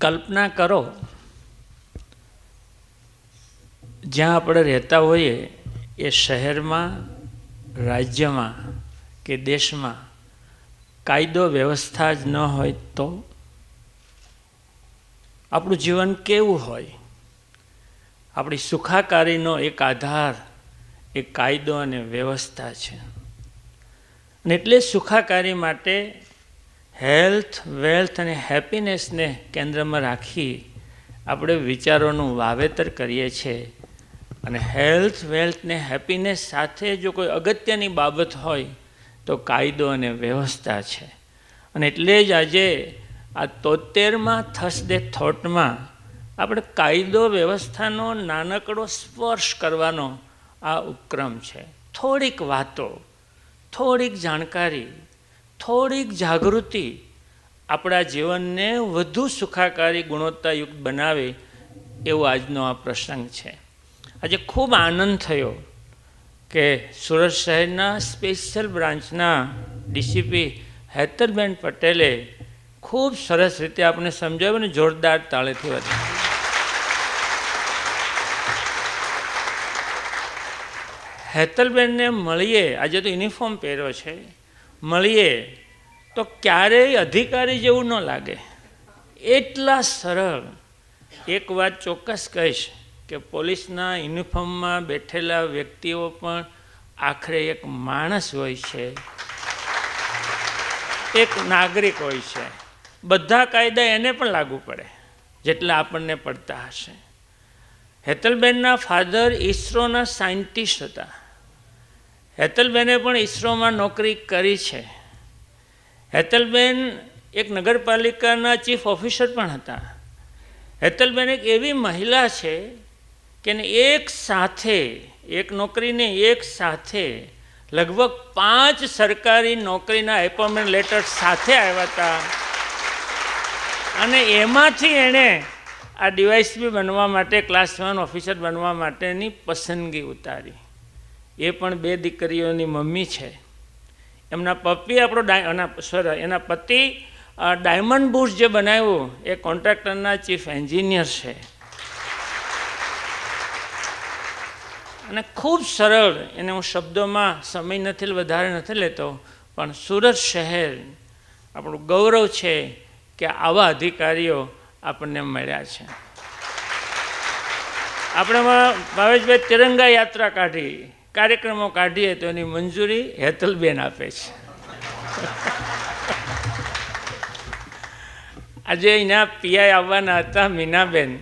કલ્પના કરો, જ્યાં આપણે રહેતા હોઈએ, એ શહેરમાં, રાજ્યમાં કે દેશમાં કાયદો વ્યવસ્થા જ ન હોય તો આપણું જીવન કેવું હોય? આપણી સુખાકારીનો એક આધાર એ કાયદો અને વ્યવસ્થા છે. અને એટલે સુખાકારી માટે હેલ્થ, વેલ્થ અને હેપીનેસને કેન્દ્રમાં રાખી આપણે વિચારોનું વાવેતર કરીએ છીએ. અને હેલ્થ, વેલ્થ ને હેપીનેસ સાથે જો કોઈ અગત્યની બાબત હોય, તો કાયદો અને વ્યવસ્થા છે. અને એટલે જ આજે આ તોતેરમાં થસડે થોટમાં આપણે કાયદો, વ્યવસ્થાનો નાનકડો સ્પર્શ કરવાનો આ ઉપક્રમ છે. થોડીક વાતો, થોડીક જાણકારી થોડીક જાગૃતિ આપણા જીવનને વધુ સુખાકારી ગુણવત્તાયુક્ત બનાવે એવો આજનો આ પ્રસંગ છે. આજે ખૂબ આનંદ થયો કે સુરત શહેરના સ્પેશિયલ બ્રાન્ચના ડીસીપી હેતરબેન પટેલે ખૂબ સરસ રીતે આપણે સમજાવ્યું અને જોરદાર તાળેથી વધારે હેતલબેનને મળીએ. આજે તો યુનિફોર્મ પહેર્યો છે. મળીએ, તો ક્યારેય અધિકારી જેવું ન લાગે. એટલા સરળ. એક વાત ચોક્કસ કહીશ કે પોલીસના યુનિફોર્મમાં બેઠેલા વ્યક્તિઓ પણ આખરે એક માણસ હોય છે. એક નાગરિક હોય છે. બધા કાયદા એને પણ લાગુ પડે, જેટલા આપણને પડતા હશે. હેતલબેનના ફાધર ઈસરોના સાયન્ટિસ્ટ હતા. હેતલબેને પણ ઈસરોમાં નોકરી કરી છે. હેતલબેન એક નગરપાલિકાના ચીફ ઓફિસર પણ હતા. હેતલબેન એક એવી મહિલા છે કે એક સાથે, એક નોકરીને એક સાથે લગભગ પાંચ સરકારી નોકરીના એપોઇન્ટમેન્ટ લેટર સાથે આવ્યા હતા. અને એમાંથી એણે આ ડીવાયસપી બનવા માટે, ક્લાસ સેવન ઓફિસર બનવા માટેની પસંદગી ઉતારી. એ પણ બે દીકરીઓની મમ્મી છે. એમના પપ્પી આપણો ડાય સોરી એના પતિ ડાયમંડ બુશ જે બનાવ્યું, એ કોન્ટ્રાક્ટરના ચીફ એન્જિનિયર છે. અને ખૂબ સરળ, એને હું શબ્દોમાં સમય નથી, વધારે નથી લેતો, પણ સુરત શહેર આપણું ગૌરવ છે કે આવા અધિકારીઓ આપણને મળ્યા છે. આપણે ભાવેશભાઈ તિરંગા યાત્રા કાઢી. કાર્યક્રમો કાઢીએ તો એની મંજૂરી હેતલબેન આપે છે. આજે અહીંયા પીઆઈ આવવાના હતા મીનાબેન.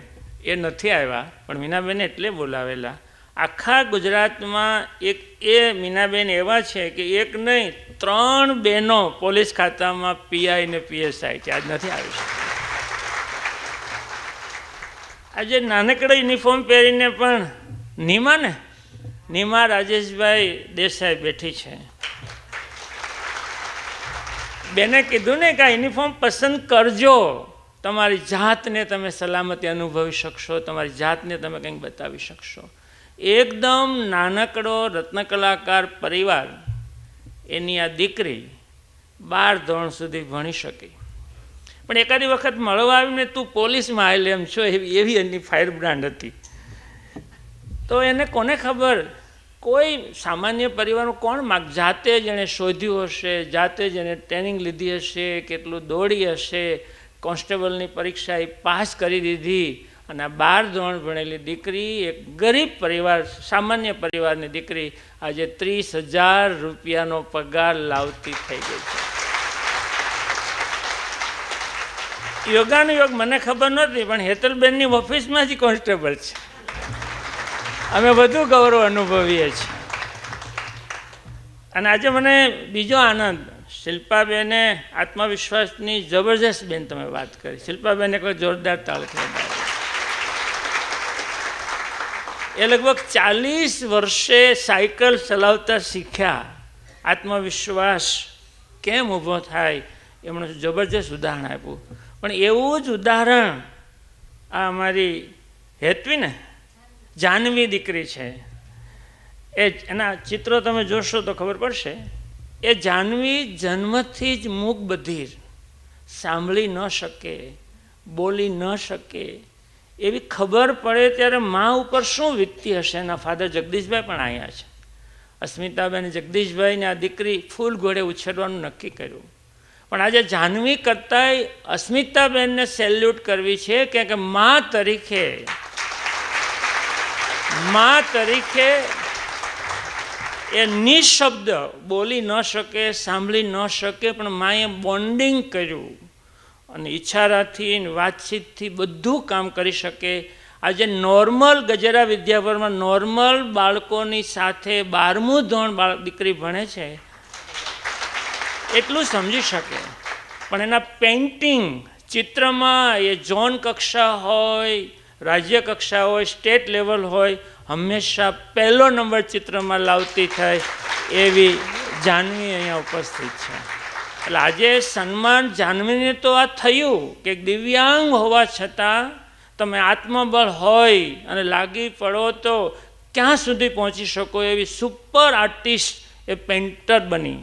એ નથી આવ્યા, પણ મીનાબેન એટલે બોલાવેલા. આખા ગુજરાતમાં એક એ મીનાબેન એવા છે કે એક નહીં, ત્રણ બહેનો પોલીસ ખાતામાં પીઆઈ ને પીએસઆઈ છે. આજ નથી આવી આજે નાનકડા યુનિફોર્મ પહેરીને પણ નીમા ને? નીમા રાજેશભાઈ દેસાઈ બેઠી છે. બેને કીધું ને કે આ યુનિફોર્મ પસંદ કરજો. તમારી જાતને તમે સલામતી અનુભવી શકશો, તમારી જાતને તમે કંઈક બતાવી શકશો. એકદમ નાનકડો રત્નકલાકાર પરિવાર એની આ દીકરી બાર ધોરણ સુધી ભણી શકી. પણ એકાદી વખત મળવા આવીને તું પોલીસમાં આવેલ એમ છો, એવી એવી એની ફાયર બ્રાન્ડ હતી. તો એને કોને ખબર? કોઈ સામાન્ય પરિવારનું કોણ માગ? જાતે જ શોધ્યું હશે, જાતે જ ટ્રેનિંગ લીધી હશે, કેટલું દોડી હશે, કોન્સ્ટેબલની પરીક્ષા એ પાસ કરી દીધી અને આ બાર ધોરણ ભણેલી દીકરી, એક ગરીબ પરિવાર, સામાન્ય પરિવારની દીકરી, આજે ત્રીસ હજાર રૂપિયાનો પગાર લાવતી થઈ ગઈ છે. યોગાનુયોગ મને ખબર નહોતી, પણ હેતલબેનની ઓફિસમાં જ કોન્સ્ટેબલ છે. અમે વધુ ગૌરવ અનુભવીએ છીએ. અને આજે મને બીજો આનંદ, શિલ્પાબેને આત્મવિશ્વાસની જબરજસ્ત બેન તમે વાત કરી. શિલ્પાબેને કોઈ જોરદાર તાળથી એ લગભગ ચાલીસ વર્ષે સાયકલ ચલાવતા શીખ્યા. આત્મવિશ્વાસ કેમ ઊભો થાય એમણે જબરજસ્ત ઉદાહરણ આપ્યું. પણ એવું જ ઉદાહરણ આ અમારી હેતવી ને જાનવી દીકરી છે. એ એના ચિત્રો તમે જોશો તો ખબર પડશે. એ જાનવી જન્મથી જ મૂક બધીર. સાંભળી ન શકે, બોલી ન શકે. એવી ખબર પડે ત્યારે મા ઉપર શું વીતતી હશે? એના ફાધર જગદીશભાઈ પણ અહીંયા છે. અસ્મિતાબેન જગદીશભાઈને આ દીકરી ફૂલ ઘોડે ઉછેરવાનું નક્કી કર્યું. પણ આજે જાહ્નવી કરતાંય અસ્મિતાબેનને સેલ્યુટ કરવી છે કે મા તરીકે મા તરીકે એ નિશબ્દ બોલી ન શકે, સાંભળી ન શકે, પણ માએ બોન્ડિંગ કર્યું અને ઈચ્છારાથી વાતચીતથી બધું કામ કરી શકે. આજે નોર્મલ ગજેરા વિદ્યાભરમાં નોર્મલ બાળકોની સાથે બારમું ધોરણ બાળક દીકરી ભણે છે. એટલું સમજી શકે. પણ એના પેઇન્ટિંગ ચિત્રમાં એ ઝોન કક્ષા હોય રાજ્ય કક્ષા હોય સ્ટેટ લેવલ હોય, હંમેશા પહેલો નંબર ચિત્રમાં લાવતી થાય એવી જાનવી અહીંયા ઉપસ્થિત છે. એટલે આજે સન્માન જાનવીને તો આ થયું કે દિવ્યાંગ હોવા છતાં તમે આત્મબળ હોય અને લાગી પડો તો ક્યાં સુધી પહોંચી શકો એવી સુપર આર્ટિસ્ટ એ પેન્ટર બની.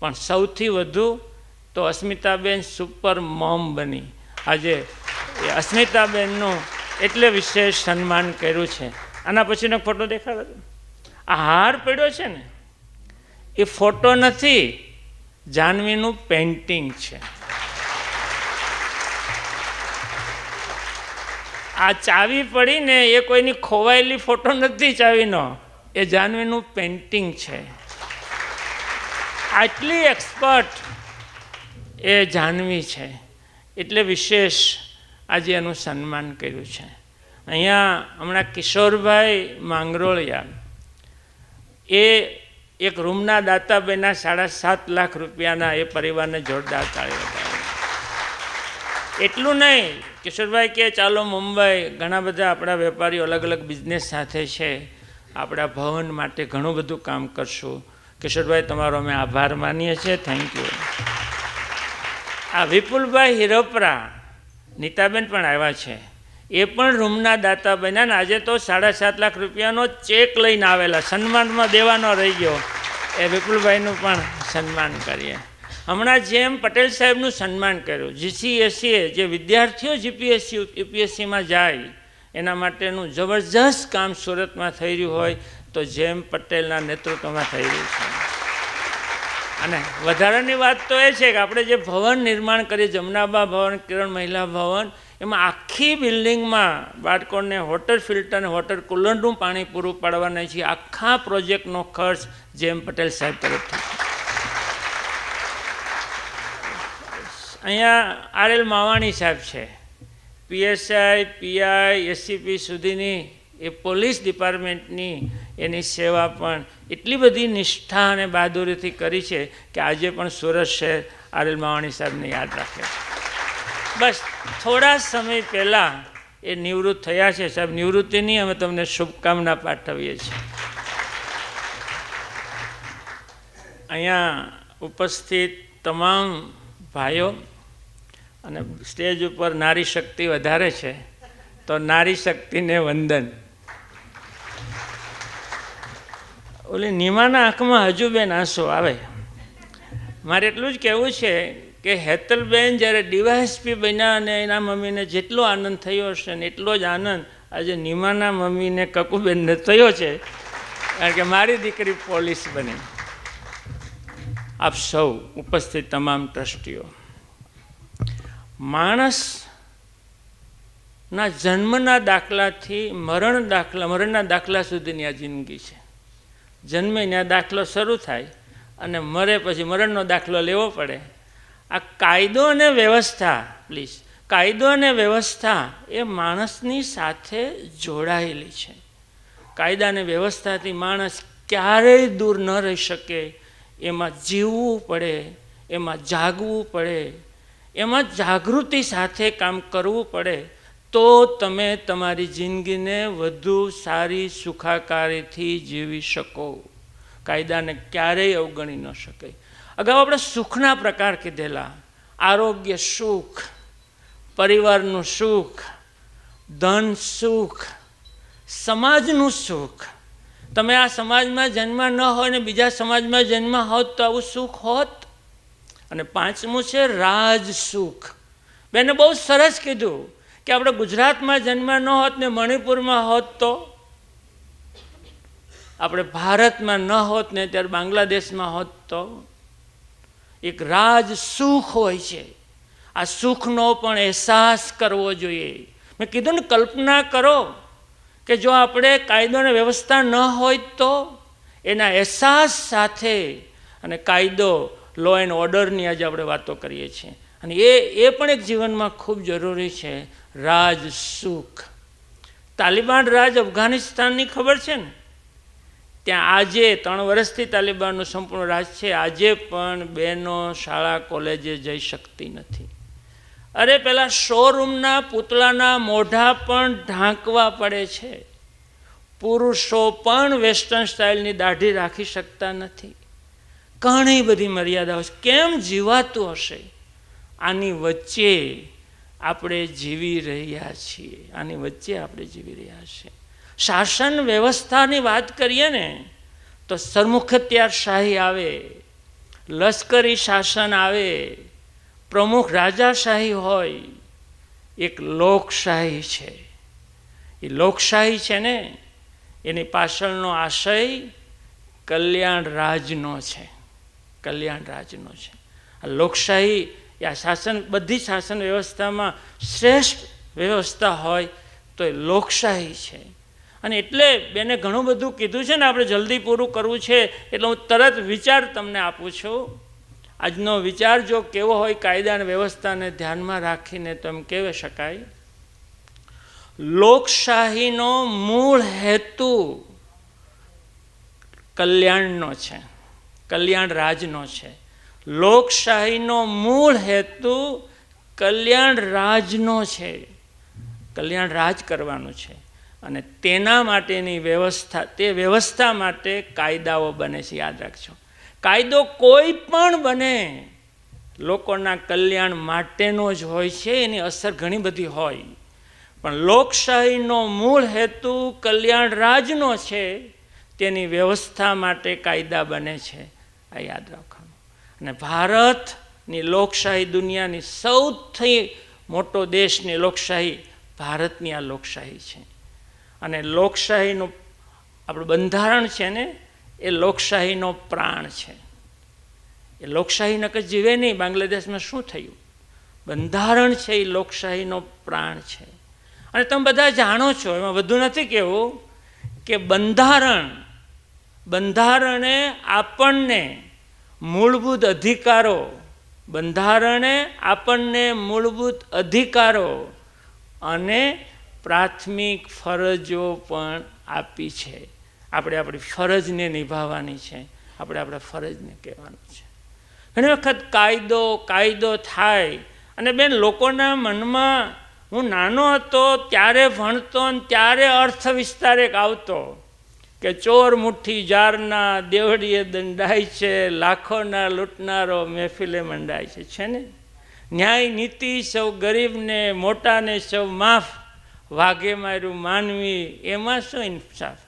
પણ સૌથી વધુ તો અસ્મિતાબેન સુપર મોમ બની. આજે એ અસ્મિતાબેનનું એટલે વિશેષ સન્માન કર્યું છે. આના પછીનો ફોટો દેખાડો આ હાર પડ્યો છે ને, એ ફોટો નથી, જાનવીનું પેઇન્ટિંગ છે. આ ચાવી પડીને એ કોઈની ખોવાયેલી ફોટો નથી ચાવીનો, એ જાનવીનું પેઇન્ટિંગ છે. આટલી એક્સપર્ટ એ જાનવી છે. એટલે વિશેષ આજે એનું સન્માન કર્યું છે. અહીંયા હમણાં કિશોરભાઈ માંગરોળિયા, એ એક રૂમના દાતાબેના સાડા સાત લાખ રૂપિયાના એ પરિવારને જોરદાર તાળી એટલું નહીં, કિશોરભાઈ કે ચાલો મુંબઈ, ઘણા બધા આપણા વેપારીઓ અલગ અલગ બિઝનેસ સાથે છે. આપણા ભવન માટે ઘણું બધું કામ કરશું. કિશોરભાઈ, તમારો અમે આભાર માનીએ છીએ. થેન્ક યુ આ વિપુલભાઈ હિરોપરા નીતાબેન પણ આવ્યા છે. એ પણ રૂમના દાતા બન્યા ને આજે તો સાડા સાત લાખ રૂપિયાનો ચેક લઈને આવેલા. સન્માનમાં દેવાનો રહી ગયો. એ વિપુલભાઈનું પણ સન્માન કરીએ. હમણાં જેમ પટેલ સાહેબનું સન્માન કર્યું, જીસીએસસીએ જે વિદ્યાર્થીઓ જીપીએસસી, યુપીએસસીમાં જાય, એના માટેનું જબરજસ્ત કામ સુરતમાં થઈ રહ્યું હોય તો જેમ પટેલના નેતૃત્વમાં થઈ રહ્યું છે. અને વધારાની વાત તો એ છે કે આપણે જે ભવન નિર્માણ કરીએ, જમનાબા ભવન, કિરણ મહિલા ભવન, એમાં આખી બિલ્ડિંગમાં બાળકોને વોટર ફિલ્ટર અને વોટર કુલરનું પાણી પૂરું પાડવાના છે આખા પ્રોજેક્ટનો ખર્ચ જેમ પટેલ સાહેબ તરફથી. અહીંયા આર એલ માવાણી સાહેબ છે. પીએસઆઈ, પીઆઈ, એસસીપી સુધીની એ પોલીસ ડિપાર્ટમેન્ટની એની સેવા પણ એટલી બધી નિષ્ઠા અને બહાદુરીથી કરી છે કે આજે પણ સુરત શહેર આરએલ માવાણી સાહેબને યાદ રાખે બસ, થોડા સમય પહેલાં એ નિવૃત્ત થયા છે. સાહેબ, નિવૃત્તિની અમે તમને શુભકામના પાઠવીએ છીએ. અહીંયા ઉપસ્થિત તમામ ભાઈઓ અને સ્ટેજ ઉપર નારી શક્તિ વધારે છે, તો નારી શક્તિને વંદન. ઓલી નિમાના આંખમાં હજુ બેન આંસુ આવે. મારે એટલું જ કહેવું છે કે હેતલબેન જ્યારે ડીવાયએસપી બન્યા અને એના મમ્મીને જેટલો આનંદ થયો હશે ને એટલો જ આનંદ આજે નિમાના મમ્મીને કકુબેનને થયો છે. કારણ કે મારી દીકરી પોલીસ બની. આપ સૌ ઉપસ્થિત તમામ ટ્રસ્ટીઓ. માણસના જન્મના દાખલાથી મરણ દાખલા, મરણના દાખલા સુધીની આ જિંદગી છે. જન્મે ત્યાં દાખલો શરૂ થાય અને મરે પછી મરણનો દાખલો લેવો પડે. આ કાયદો અને વ્યવસ્થા પ્લીઝ કાયદો અને વ્યવસ્થા એ માણસની સાથે જોડાયેલી છે. કાયદા અને વ્યવસ્થાથી માણસ ક્યારેય દૂર ન રહી શકે. એમાં જીવવું પડે, એમાં જાગવું પડે, એમાં જાગૃતિ સાથે કામ કરવું પડે. તો તમે તમારી જિંદગીને વધુ સારી સુખાકારીથી જીવી શકો. કાયદાને ક્યારેય અવગણી ન શકે. અગાઉ આપણે સુખના પ્રકાર કીધેલા. આરોગ્ય સુખ, પરિવારનું સુખ, ધન સુખ, સમાજનું સુખ. તમે આ સમાજમાં જન્મ ન હોય ને બીજા સમાજમાં જન્મ હોત તો આવું સુખ હોત? અને પાંચમું છે રાજ સુખ. બેને બહુ સરસ કીધું. કે આપણે ગુજરાતમાં જન્મ ન હોત ને મણિપુરમાં હોત તો? આપણે ભારતમાં ન હોત ને ત્યારે બાંગ્લાદેશમાં હોત તો? એક રાજ સુખ હોય છે. આ સુખનો પણ અહેસાસ કરવો જોઈએ. મેં કીધું ને, કલ્પના કરો કે જો આપણે કાયદો અને વ્યવસ્થા ન હોય તો એના અહેસાસ સાથે અને કાયદો લો એન્ડ ઓર્ડરની આજે આપણે વાતો કરીએ છીએ. અને એ એ પણ એક જીવનમાં ખૂબ જરૂરી છે. રાજ સુખ. તાલિબાન રાજ અફઘાનિસ્તાનની ખબર છે ને? ત્યાં આજે ત્રણ વર્ષથી તાલિબાનનું સંપૂર્ણ રાજ છે. આજે પણ બહેનો શાળા, કોલેજે જઈ શકતી નથી. અરે પેલા શોરૂમના પૂતળાના મોઢા પણ ઢાંકવા પડે છે. પુરુષો પણ વેસ્ટર્ન સ્ટાઇલની દાઢી રાખી શકતા નથી. ઘણી બધી મર્યાદાઓ છે. કેમ જીવાતું હશે? આની વચ્ચે આપણે જીવી રહ્યા છીએ, આની વચ્ચે આપણે જીવી રહ્યા છીએ. શાસન વ્યવસ્થાની વાત કરીએ ને, તો સરમુખત્યારશાહી આવે, લશ્કરી શાસન આવે, પ્રમુખ રાજાશાહી હોય, એક લોકશાહી છે. એ લોકશાહી છે ને, એની પાછળનો આશય કલ્યાણ રાજનો છે, કલ્યાણ રાજનો છે. આ લોકશાહી એ આ શાસન, બધી શાસન વ્યવસ્થામાં શ્રેષ્ઠ વ્યવસ્થા હોય તો એ લોકશાહી છે. અને એટલે બેને ઘણું બધું કીધું છે ને આપણે જલ્દી પૂરું કરવું છે, એટલે હું તરત વિચાર તમને આપું છું. આજનો વિચાર જો કેવો હોય કાયદા અને વ્યવસ્થાને ધ્યાનમાં રાખીને તો એમ કહેવી શકાય? લોકશાહીનો મૂળ હેતુ કલ્યાણનો છે, કલ્યાણ રાજનો છે. લોકશાહીનો મૂળ હેતુ કલ્યાણ રાજનો છે. કલ્યાણ રાજ કરવાનું છે. અને તેના માટેની વ્યવસ્થા, તે વ્યવસ્થા માટે કાયદાઓ બને છે, યાદ રાખજો. કાયદો કોઈ પણ બને, લોકોના કલ્યાણ માટેનો જ હોય છે, એની અસર ઘણી બધી હોય. પણ લોકશાહીનો મૂળ હેતુ કલ્યાણ રાજનો છે, તેની વ્યવસ્થા માટે કાયદા બને છે. આ યાદ રાખવાનું અને ભારતની લોકશાહી દુનિયાની સૌથી મોટો દેશની લોકશાહી ભારતની આ લોકશાહી છે. અને લોકશાહીનું આપણું બંધારણ છે ને, એ લોકશાહીનો પ્રાણ છે. એ લોકશાહી નકર જીવે નહીં, બાંગ્લાદેશમાં શું થયું? બંધારણ છે એ લોકશાહીનો પ્રાણ છે. અને તમે બધા જાણો છો, એમાં વધુ નથી કહેવું, કે બંધારણ, બંધારણે આપણને મૂળભૂત અધિકારો, બંધારણે આપણને મૂળભૂત અધિકારો અને પ્રાથમિક ફરજો પણ આપી છે. આપણે આપણી ફરજને નિભાવવાની છે. આપણે આપણા ફરજને કહેવાનું છે. ઘણી વખત કાયદો કાયદો થાય અને બેન લોકોના મનમાં, હું નાનો હતો, ત્યારે ભણતો અને ત્યારે અર્થ વિસ્તાર એક આવતો. કે ચોર મુઠ્ઠી જારના દેવડીએ દંડાય છે, લાખોના લૂંટનારો મહેફિલે મંડાય છે. છે ને? ન્યાય નીતિ સૌ ગરીબને, મોટાને સૌ માફ, વાઘે માર્યું માનવી, એમાં શું ઇન્સાફ?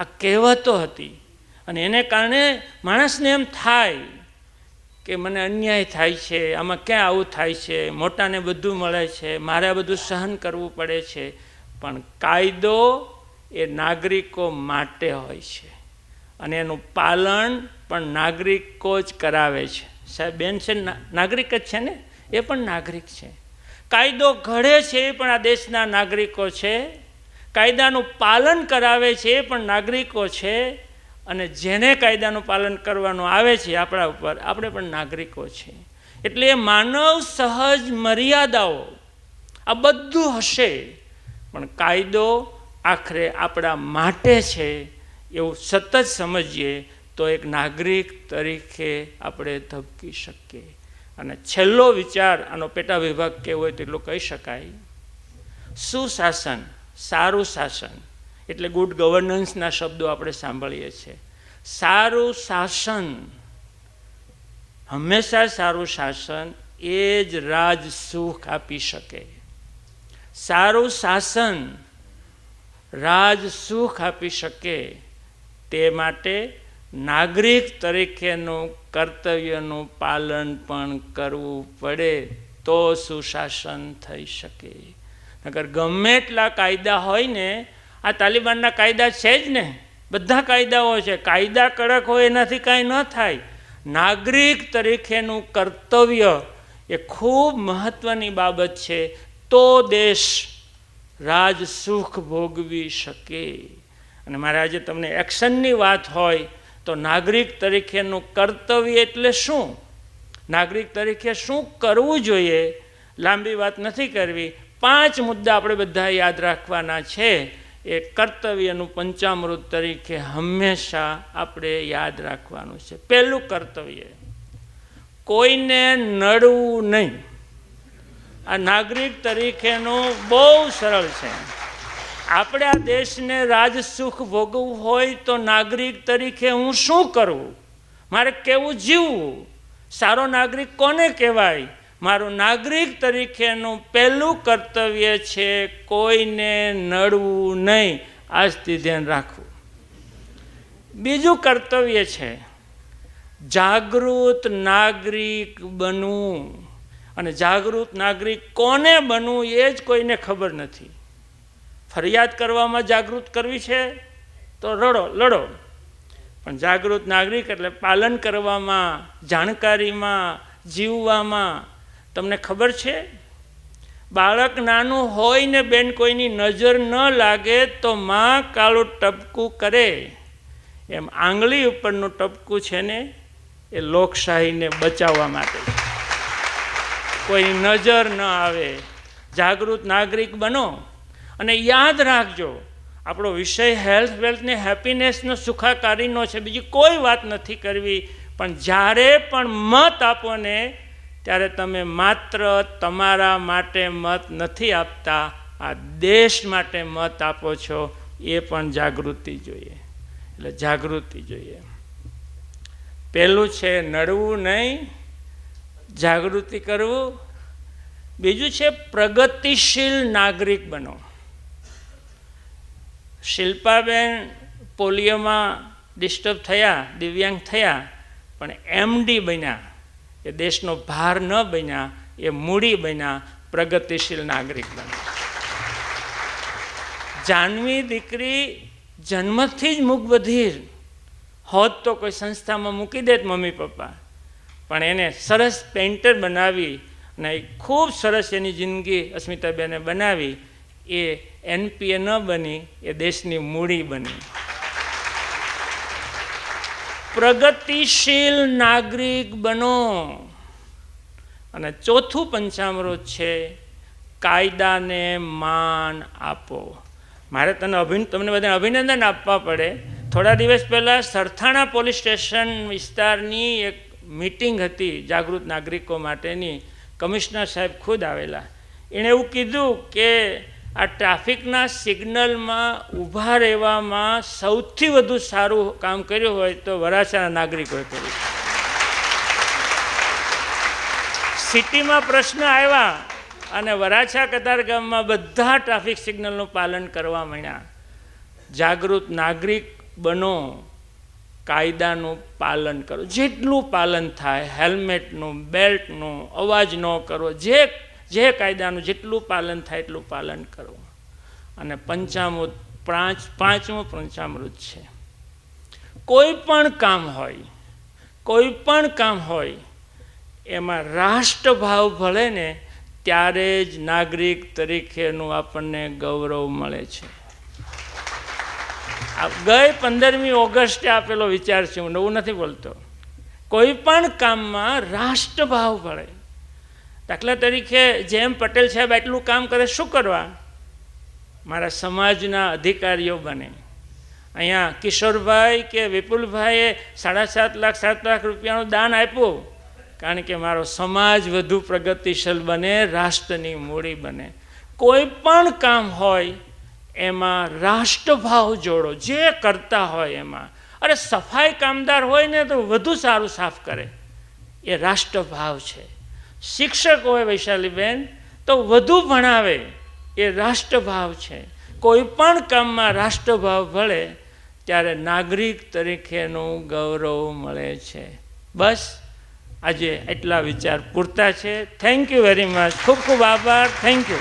આ કહેવતો હતી. અને એને કારણે માણસને એમ થાય કે મને અન્યાય થાય છે, આમાં ક્યાં આવું થાય છે, મોટાને બધું મળે છે, મારે આ બધું સહન કરવું પડે છે. પણ કાયદો એ નાગરિકો માટે હોય છે. અને એનું પાલન પણ નાગરિકો જ કરાવે છે. સાહેબ, બેન છે નાગરિક જ છે ને? એ પણ નાગરિક છે. કાયદો ઘડે છે એ પણ આ દેશના નાગરિકો છે. કાયદાનું પાલન કરાવે છે એ પણ નાગરિકો છે. અને જેને કાયદાનું પાલન કરવાનું આવે છે આપણા ઉપર, આપણે પણ નાગરિકો છે એટલે માનવ સહજ મર્યાદાઓ આ બધું હશે. પણ કાયદો આખરે આપણા માટે છે એવું સતત સમજીએ તો એક નાગરિક તરીકે આપણે ધબકી શકીએ. અને છેલ્લો વિચાર આનો પેટા વિભાગ કેવો હોય તેટલું કહી શકાય. સુશાસન, સારું શાસન એટલે ગુડ ગવર્નન્સના શબ્દો આપણે સાંભળીએ છીએ. સારું શાસન, હંમેશા સારું શાસન એ જ રાજ સુખ આપી શકે. સારું શાસન રાજ સુખ આપી શકે તે માટે નાગરિક તરીકેનું કર્તવ્યનું પાલન પણ કરવું પડે તો સુશાસન થઈ શકે. નગર ગમે એટલા કાયદા હોય ને, આ તાલિબાનના કાયદા છે જ ને, બધા કાયદાઓ છે. કાયદા કડક હોય એનાથી કાંઈ ન થાય. નાગરિક તરીકેનું કર્તવ્ય એ ખૂબ મહત્ત્વની બાબત છે. તો દેશ રાજ સુખ ભોગવી શકે. અને મારે આજે તમને એક્શનની વાત હોય તો નાગરિક તરીકેનું કર્તવ્ય એટલે શું? નાગરિક તરીકે શું કરવું જોઈએ? લાંબી વાત નથી કરવી. પાંચ મુદ્દા આપણે બધા યાદ રાખવાના છે. એ કર્તવ્યનું પંચામૃત તરીકે હંમેશા આપણે યાદ રાખવાનું છે. પહેલું કર્તવ્ય, કોઈને નડવું નહીં. આ નાગરિક તરીકેનું બહુ સરળ છે. આપણે આ દેશને રાજસુખ ભોગવવું હોય તો નાગરિક તરીકે હું શું કરવું મારે કેવું જીવવું? સારો નાગરિક કોને કહેવાય? મારું નાગરિક તરીકેનું પહેલું કર્તવ્ય છે કોઈને નડવું નહીં. આજથી ધ્યાન રાખવું. બીજું કર્તવ્ય છે જાગૃત નાગરિક બનવું. અને જાગૃત નાગરિક કોને બનવું એ જ કોઈને ખબર નથી. ફરિયાદ કરવામાં જાગૃત કરવી છે તો રડો, લડો. પણ જાગૃત નાગરિક એટલે પાલન કરવામાં, જાણકારીમાં, જીવવામાં તમને ખબર છે? બાળક નાનું હોય ને બેન કોઈની નજર ન લાગે તો માં કાળું ટપકું કરે. એમ આંગળી ઉપરનું ટપકું છે ને એ લોકશાહીને બચાવવા માટે છે. કોઈ નજર ન આવે. જાગૃત નાગરિક બનો અને યાદ રાખજો, આપણો વિષય હેલ્થ વેલ્થને હેપીનેસનો સુખાકારીનો છે, બીજી કોઈ વાત નથી કરવી. પણ જ્યારે પણ મત આપો ને, ત્યારે તમે માત્ર તમારા માટે મત નથી આપતા, આ દેશ માટે મત આપો છો, એ પણ જાગૃતિ જોઈએ. એટલે જાગૃતિ જોઈએ. પહેલું છે નડવું નહીં જાગૃતિ કરવું. બીજું છે પ્રગતિશીલ નાગરિક બનો. શિલ્પાબેન પોલિયોમાં ડિસ્ટર્બ થયા, દિવ્યાંગ થયા, પણ એમડી બન્યા. એ દેશનો ભાર ન બન્યા, એ મૂડી બન્યા, પ્રગતિશીલ નાગરિક બન્યા. જાનવી દીકરી જન્મથી જ મુખ બધીર હોત તો કોઈ સંસ્થામાં મૂકી દેત મમ્મી પપ્પા. પણ એને સરસ પેઇન્ટર બનાવી અને ખૂબ સરસ એની જિંદગી અસ્મિતાબેને બનાવી. એ એનપીએ ન બની, એ દેશની મૂડી બની. પ્રગતિશીલ નાગરિક બનો. અને ચોથું પંચામૃત છે, કાયદાને માન આપો. મારે તને અભિન, તમને બધાને અભિનંદન આપવા પડે. થોડા દિવસ પહેલાં સરથાણા પોલીસ સ્ટેશન વિસ્તારની એક મિટિંગ હતી જાગૃત નાગરિકો માટેની. કમિશનર સાહેબ ખુદ આવેલા. એણે એવું કીધું કે આ ટ્રાફિકના સિગ્નલમાં ઊભા રહેવામાં સૌથી વધુ સારું કામ કર્યું હોય તો વરાછાના નાગરિકોએ કર્યું. સિટીમાં પ્રશ્ન આવ્યા અને વરાછા કતાર ગામમાં બધા ટ્રાફિક સિગ્નલનું પાલન કરવા માંડ્યા. જાગૃત નાગરિક બનો. કાયદાનું પાલન કરો. જેટલું પાલન થાય, હેલ્મેટનું, બેલ્ટનું, અવાજ ન કરવો જે જે કાયદાનું જેટલું પાલન થાય એટલું પાલન કરવું અને પંચામૃત પાંચ, પાંચમું પંચામૃત છે. કોઈ પણ કામ હોય, કોઈ પણ કામ હોય, એમાં રાષ્ટ્રભાવ ભળે ને ત્યારે જ નાગરિક તરીકેનું આપણને ગૌરવ મળે છે. ગઈ પંદરમી ઓગસ્ટે આપેલો વિચાર છે, હું નવું નથી બોલતો. કોઈ પણ કામમાં રાષ્ટ્રભાવ ભળે. દાખલા તરીકે જેમ પટેલ સાહેબ આટલું કામ કરે, શું કરવા? મારા સમાજના અધિકારીઓ બને. અહીંયા કિશોરભાઈ કે વિપુલભાઈએ સાડા સાત લાખ સાત લાખ રૂપિયાનું દાન આપ્યું, કારણ કે મારો સમાજ વધુ પ્રગતિશીલ બને, રાષ્ટ્રની મૂડી બને. કોઈ પણ કામ હોય એમાં રાષ્ટ્રભાવ જોડો, જે કરતા હોય એમાં. અરે સફાઈ કામદાર હોય ને તો વધુ સારું સાફ કરે. એ રાષ્ટ્રભાવ છે. શિક્ષક હોય વૈશાલીબેન, તો વધુ ભણાવે. એ રાષ્ટ્રભાવ છે. કોઈ પણ કામમાં રાષ્ટ્રભાવ ભળે, ત્યારે નાગરિક તરીકેનું ગૌરવ મળે છે. બસ, આજે એટલા વિચાર પૂરતા છે. થેન્ક યુ વેરી મચ ખૂબ ખૂબ આભાર. Thank you